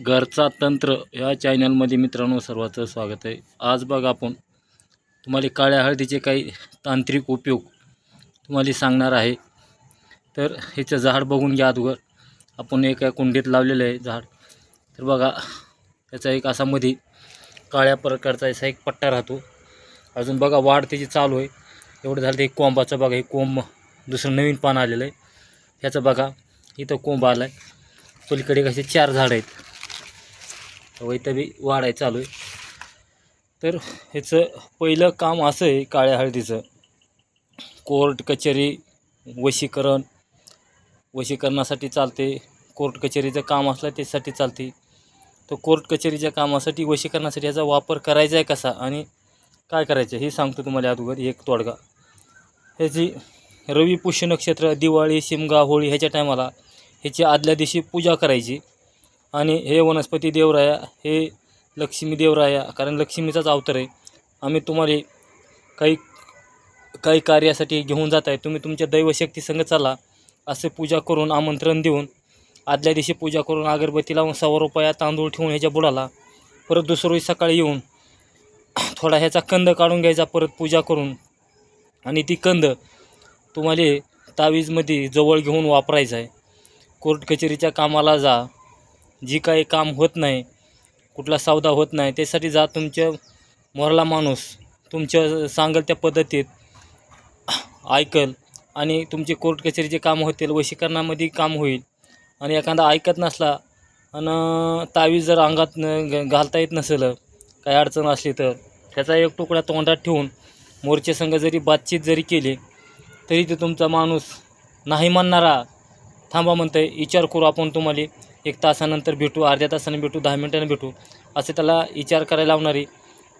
घरचा तंत्र या चॅनलमध्ये मित्रांनो सर्वांचं स्वागत आहे. आज बघा आपण तुम्हाला काळ्या हळदीचे काही तांत्रिक उपयोग तुम्हाला सांगणार आहे. तर ह्याचं झाड बघून घ्या अगोदर. आपण एका कुंडीत लावलेलं आहे झाड. तर बघा त्याचा एक असा मध्ये काळ्या प्रकारचा असा एक पट्टा राहतो. अजून बघा वाढ त्याची चालू आहे. एवढं झालं ते एक कोंबाचं बघा हे कोंब दुसरं नवीन पान आलेलं आहे. ह्याचं बघा इथं कोंब आला आहे पलीकडे कसे चार झाडं आहेत. व बी वाढाय चालू आहे. तर ह्याचं पहिलं काम असं आहे काळ्या हळदीचं. कोर्ट कचेरी वशीकरण वशीकरणासाठी चालते. कोर्ट कचेरीचं काम असलं त्यासाठी चालते. तर कोर्ट कचेरीच्या कामासाठी वशीकरणासाठी याचा वापर करायचा आहे कसा आणि काय करायचं हे सांगतो तुम्हाला अगोदर एक तोडगा. ह्याची रवी पुष्य नक्षत्र दिवाळी शिमगा होळी ह्याच्या टायमाला ह्याची आदल्या दिवशी पूजा करायची. आणि हे वनस्पती देवराया हे लक्ष्मी देवराया कारण लक्ष्मीचाच अवतार आहे. आम्ही तुम्हाला काही काही कार्यासाठी घेऊन जात आहे. तुम्ही तुमच्या दैवशक्ती संग चाला. असे पूजा करून आमंत्रण देऊन आदल्या दिवशी पूजा करून अगरबत्ती लावून सव्वा रुपया तांदूळ ठेवून ह्याच्या बुडाला. परत दुसऱ्या सकाळी येऊन थोडा ह्याचा कंद काढून घ्यायचा परत पूजा करून. आणि ती कंद तुम्हाला तावीजमध्ये जवळ घेऊन वापरायचं आहे. कोर्ट कचेरीच्या कामाला जा. जी काही काम होत नाही कुठला सौदा होत नाही त्यासाठी जा तुमच्या मोरला माणूस तुमच्या सांगल त्या पद्धतीत ऐकल आणि तुमचे कोर्ट कचेरीचे काम होतील वशीकरणामध्ये काम होईल. आणि एखादा ऐकत नसला आणि तावीज जर अंगात न- घालता येत नसेल काही अडचण असली तर त्याचा एक तुकडा तोंडात ठेवून मोर्चे संघ जरी बातचीत जरी केली तरी ते तुमचा माणूस नाही म्हणणारा थांबा म्हणतंय विचार करू आपण तुम्हाला. एक तासानंतर भेटू अर्ध्या तासाने भेटू दहा मिनटाने भेटू असे त्याला विचार करायला लावणारी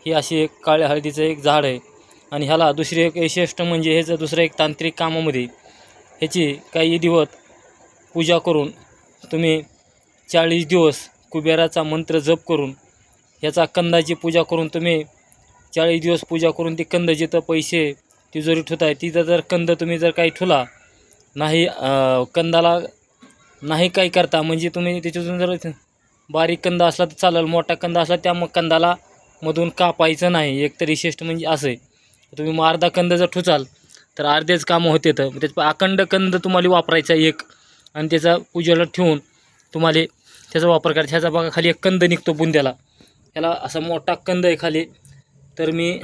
ही अशी एक काळ्या हळदीचं एक झाड आहे. आणि ह्याला दुसरी एक वैशिष्ट्य म्हणजे ह्याचं दुसरं एक तांत्रिक कामामध्ये ह्याची काही दिवस पूजा करून तुम्ही चाळीस दिवस कुबेराचा मंत्र जप करून ह्याचा कंदाची पूजा करून तुम्ही चाळीस दिवस पूजा करून ती कंद जिथं पैसे तिजोरी ठेवत आहे तिथं जर कंद तुम्ही जर काही ठुला नाही कंदाला नाही काही करता. म्हणजे तुम्ही त्याच्यातून जर बारीक कंद असला तर चालेल मोठा कंद असला त्या मग कंदाला मधून कापायचं नाही. एक तर विशिष्ट म्हणजे असं आहे. तुम्ही मग अर्धा कंद जर ठुचाल तर अर्धेच कामं होते तर. त्याचा अखंड कंद तुम्हाला वापरायचा एक. आणि त्याचा पूजेला ठेवून तुम्हाला त्याचा वापर करायचा. ह्याचा बघा खाली एक कंद निघतो बुंद्याला. ह्याला असा मोठा कंद आहे खाली. तर मी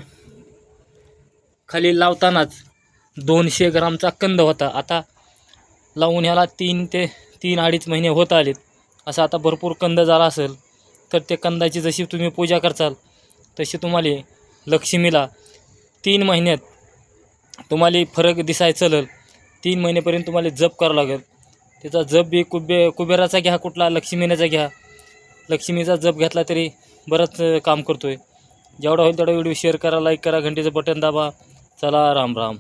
खाली लावतानाच दोनशे ग्रामचा कंद होता. आता लावून ह्याला तीन ते तीन अडीच महिने होत आलेत. असा आता भरपूर कंद झाला असेल तर त्या कंदाची जशी तुम्ही पूजा करचाल तशी तुम्हाला लक्ष्मीला तीन महिन्यात तुम्हाला फरक दिसाय चलल. तीन महिनेपर्यंत तुम्हाला जप करावं लागेल. त्याचा जप बी कुबे कुबेराचा घ्या कुठला लक्ष्मीनेचा घ्या. लक्ष्मीचा जप घेतला तरी बरंच काम करतो आहे जेवढा होईल तेवढा व्हिडिओ शेअर करा लाईक करा घंटीचं बटन दाबा. चला राम राम.